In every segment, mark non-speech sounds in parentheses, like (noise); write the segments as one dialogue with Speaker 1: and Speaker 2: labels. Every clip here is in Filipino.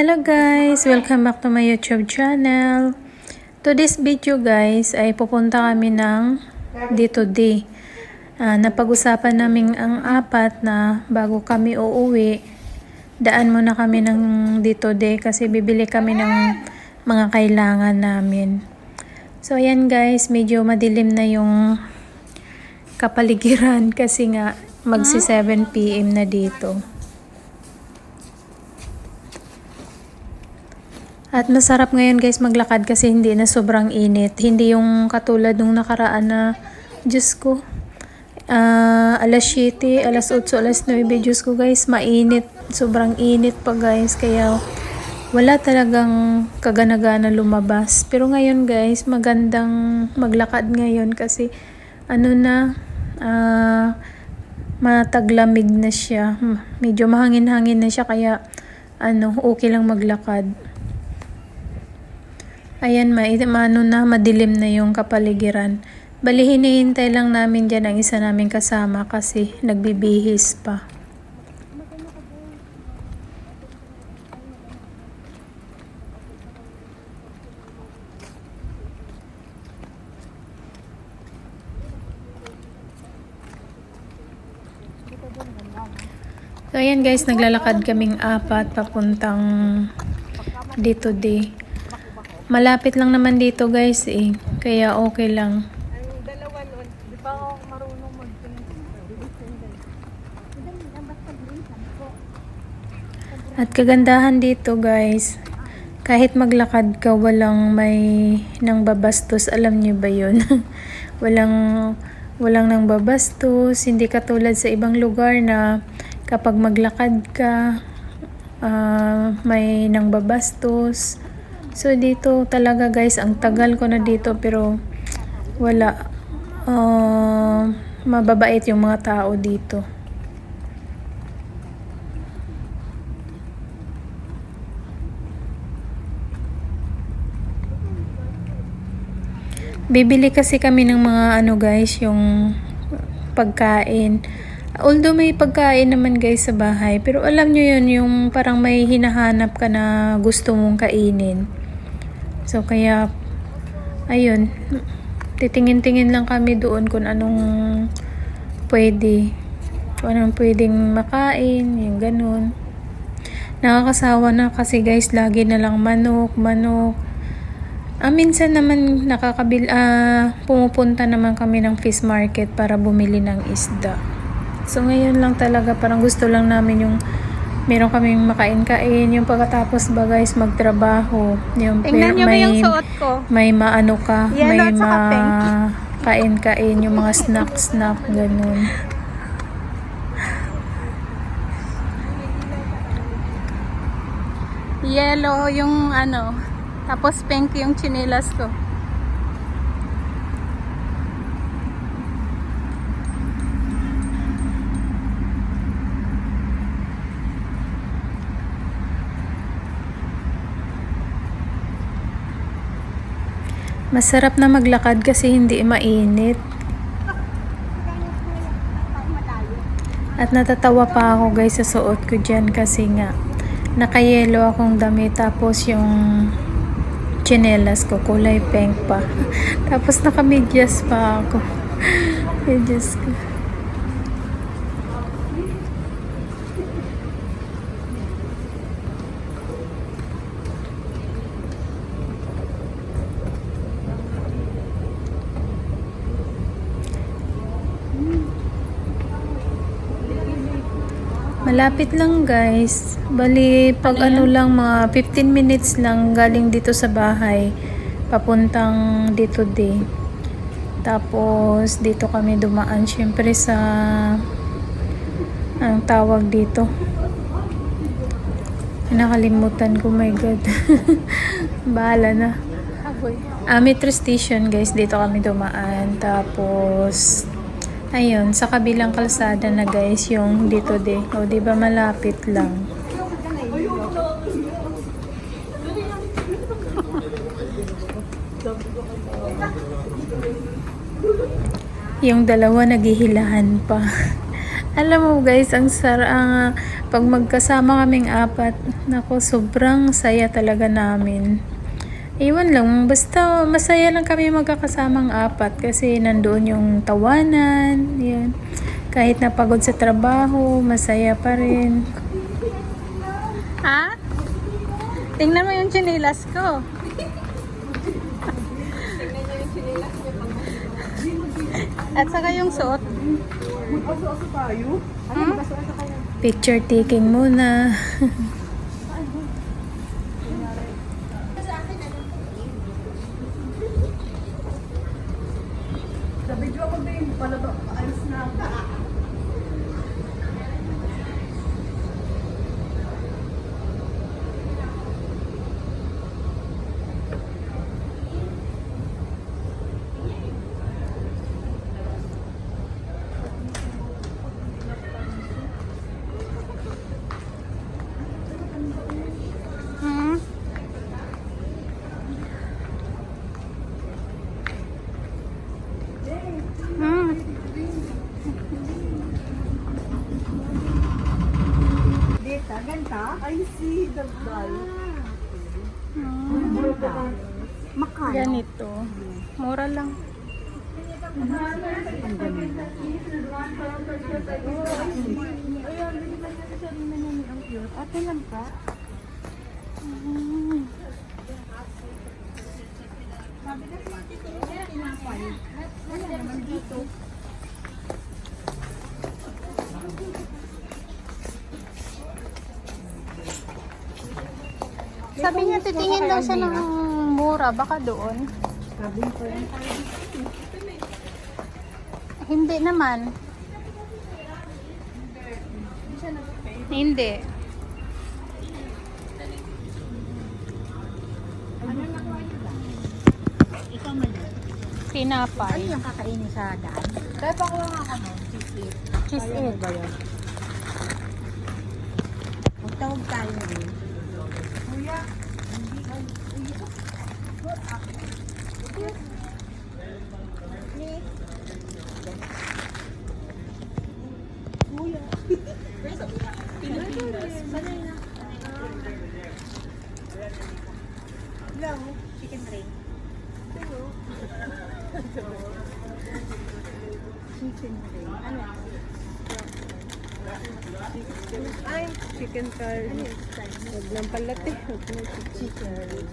Speaker 1: Hello guys! Welcome back to my YouTube channel. Today's video guys ay pupunta kami ng dito D. Ah, napag-usapan namin ang apat na bago kami uuwi, daan muna kami ng dito D kasi bibili kami ng mga kailangan namin. So ayan guys, medyo madilim na yung kapaligiran (laughs) kasi nga magsi 7pm na dito. At masarap ngayon guys maglakad kasi hindi na sobrang init. Hindi yung katulad nung nakaraan na, Diyos ko, ah, alas 7, alas 8, alas 9, Diyos ko guys, mainit. Sobrang init pa guys. Kaya wala talagang kagana-gana lumabas. Pero ngayon guys, magandang maglakad ngayon kasi ano na, ah, mataglamig na siya. Medyo mahangin-hangin na siya kaya ano, okay lang maglakad. Ayan, ma, ano na, madilim na yung kapaligiran. Bali, hinihintay lang namin dyan ang isa namin kasama kasi nagbibihis pa. So, ayan guys, naglalakad kaming apat papuntang dito di. Malapit lang naman dito guys eh. Kaya okay lang.
Speaker 2: Ang dalawa nun, di pa ako marunong mag
Speaker 1: At kagandahan dito guys, kahit maglakad ka walang may nang babastos, alam niyo ba yun? (laughs) walang walang nang babastos, hindi katulad sa ibang lugar na kapag maglakad ka ah, may nang babastos. So dito talaga guys, ang tagal ko na dito pero wala Ah, mababait yung mga tao dito. Bibili kasi kami ng mga ano guys, yung pagkain. Although may pagkain naman guys sa bahay, pero alam nyo yun, yung parang may hinahanap ka na gusto mong kainin. So kaya, ayun, titingin-tingin lang kami doon kung anong pwede. Kung anong pwedeng makain, yung ganun. Nakakasawa na kasi guys, lagi na lang manok, manok. Ah, minsan naman nakakabil, ah, pumupunta naman kami ng fish market para bumili ng isda. So ngayon lang talaga parang gusto lang namin yung meron kaming makain-kain, yung pagkatapos ba guys magtrabaho, yung
Speaker 2: Tingnan niyo ba
Speaker 1: may,
Speaker 2: yung suot ko?
Speaker 1: may maano ka,
Speaker 2: Yellow
Speaker 1: may ma kain-kain, yung mga snack-snack, ganun.
Speaker 2: Yellow yung ano, tapos pink yung chinilas ko.
Speaker 1: Masarap na maglakad kasi hindi mainit. At natatawa pa ako guys sa suot ko dyan kasi nga nakayelo akong damit tapos yung chinelas ko kulay pink pa. (laughs) tapos nakamedyas pa ako. Medyas ko. Malapit lang guys. Bali, pag ano, lang, mga 15 minutes lang galing dito sa bahay. Papuntang dito din. Tapos, dito kami dumaan. Siyempre sa, ang tawag dito. Nakalimutan ko, my God. (laughs) Bahala na.
Speaker 2: Aboy.
Speaker 1: Ah, metro station guys, dito kami dumaan. Tapos, ayun, sa kabilang kalsada na guys, yung dito de. O, di ba malapit lang. Yung dalawa naghihilahan pa. (laughs) Alam mo guys, ang sar ang pag magkasama kaming apat, nako sobrang saya talaga namin. Iwan lang, basta masaya lang kami magkakasamang apat kasi nandoon yung tawanan, yan. Kahit napagod sa trabaho, masaya pa rin.
Speaker 2: Ha? Tingnan mo yung chinilas ko. At saka yung suot. Hmm?
Speaker 1: Picture taking muna. (laughs)
Speaker 3: Ang ganda. Ate lang ka?
Speaker 2: Sabi niya titingin daw siya ng mura. Baka doon.
Speaker 3: Sabi ko yan.
Speaker 2: Hindi naman. Hindi.
Speaker 3: Ikaw man yan.
Speaker 2: Tinapay.
Speaker 3: Ano yung kakainin sa daan? Kaya pa ko lang ako no? Cheese.
Speaker 2: Cheese it.
Speaker 3: ba yun? Magtawag tayo eh. Kuya, hindi ka... Kuya. Hello, chicken ring. Chicken ring. Ano? Ay, chicken curry. Huwag lang. Huwag na chicken ring.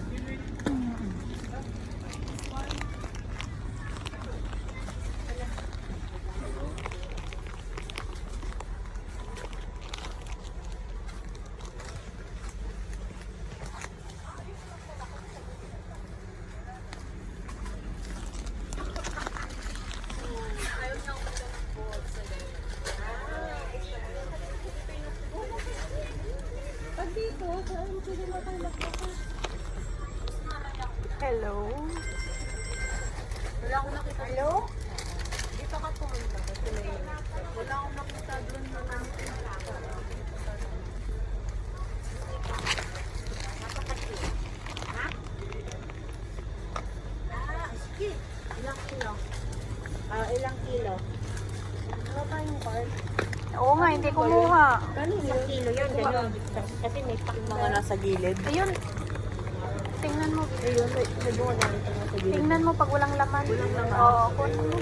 Speaker 3: Hello? Wala akong nakita. Hello? Dito ka pumunta kasi may wala akong nakita doon na Ah, sige. Ilang kilo? Ah, ilang kilo? Ano ba yung card?
Speaker 2: Oo nga, hindi kumuha.
Speaker 3: Kano ilang Ganun. Kasi may pack mga nasa gilid.
Speaker 2: Ayun. Tingnan mo.
Speaker 3: Ayun, may, bunga na nasa gilid.
Speaker 2: Tingnan mo pag walang laman.
Speaker 3: Walang laman.
Speaker 2: Oo, kunin mo.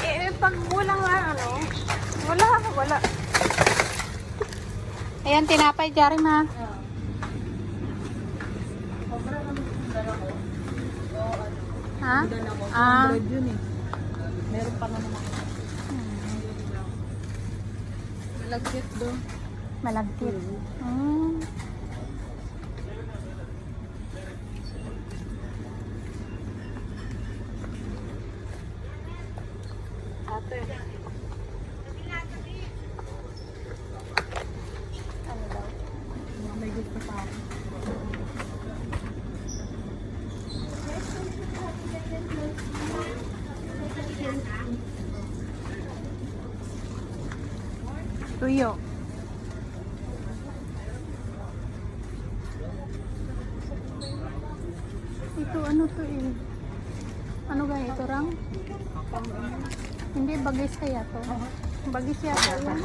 Speaker 2: Eh, pag walang ano, wala, wala. Ayan, tinapay, Jari ma. Ha? Ah,
Speaker 3: yun eh. Meron pa naman ako. Malagkit doon.
Speaker 2: malagkit. Mm.
Speaker 3: Ate.
Speaker 2: Ano daw?
Speaker 3: May gusto pa ako.
Speaker 2: Tuyo. Ito ano to eh? rang? Hindi, bagis kaya to. Bagis yata (laughs) yun.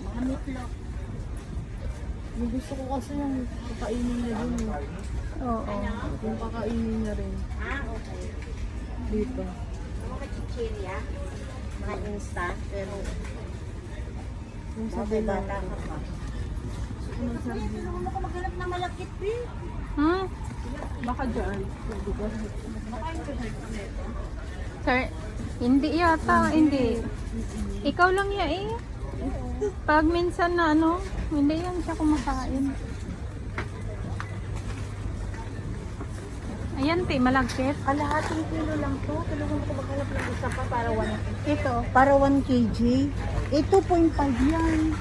Speaker 3: Mga meatloaf. Yung gusto ko kasi yung kakainin niya dun. eh.
Speaker 2: Oo.
Speaker 3: Yung kakainin niya rin.
Speaker 4: Ah, okay.
Speaker 3: Dito.
Speaker 4: Mga chichirya, mga instant, pero
Speaker 3: Yung sa
Speaker 4: sabi
Speaker 3: bila.
Speaker 4: bata ka pa. Hindi naman ako maghanap ng malakit, eh.
Speaker 2: Hmm?
Speaker 3: Baka dyan. Pwede ba?
Speaker 2: Sir, hindi yata, hindi. Ikaw lang ya eh. Pag minsan na ano, hindi yan siya kumakain. Ayan, ti, malagkit.
Speaker 3: Kalahating kilo lang to. Tulungan ko maghanap ng isa pa para 1
Speaker 2: Ito.
Speaker 3: Para 1 kg. Eh, 2.5 yan.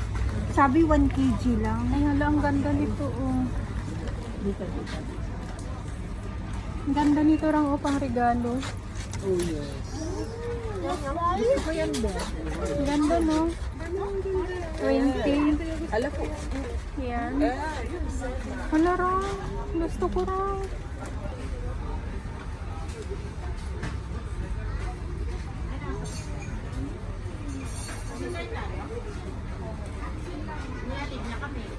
Speaker 3: Sabi 1 kg lang.
Speaker 2: Ay, hala, ang ganda nito, oh.
Speaker 3: Dito, dito.
Speaker 2: Ang ganda nito rang upang regalo.
Speaker 3: Oh, yes. Gusto ko yan ba?
Speaker 2: Ang ganda, no? 20.
Speaker 3: Alam ko.
Speaker 2: Yan. Hala, raw. Gusto ko raw. Oo,
Speaker 3: Ito ba